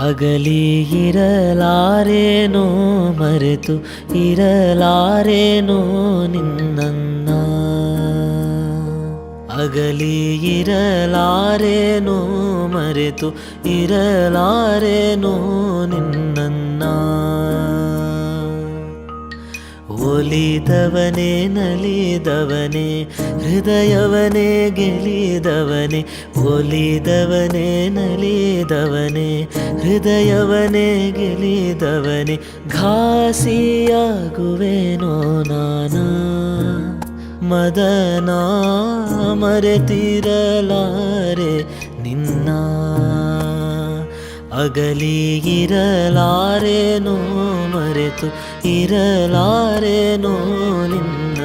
ಅಗಲಿ ಇರಲಾರೇನೋ ಮರೆತು ಇರಲಾರೇನೋ ನಿನ್ನನ್ನ. ಅಗಲಿ ಇರಲಾರೇನೋ ಮರೆತು ಇರಲಾರೇನೋ ನಿನ್ನನ್ನ. ಒಲಿದವನೇ ನಲಿದವನೇ ಹೃದಯವನೇ ಗೆಲಿದವನೇ ಒಲಿದವನೇ ನಲಿದವನೇ ಹೃದಯವನೇ ಗೆಲಿದವನೇ ಘಾಸಿಯಾಗುವೆನೋ ನಾನ ಮದನ ಮರೆತಿರಲಾರೆ ನಿನ್ನ ಅಗಲಿ ಮರೆತು ಇರಲಾರೇನೋ ನಿನ್ನ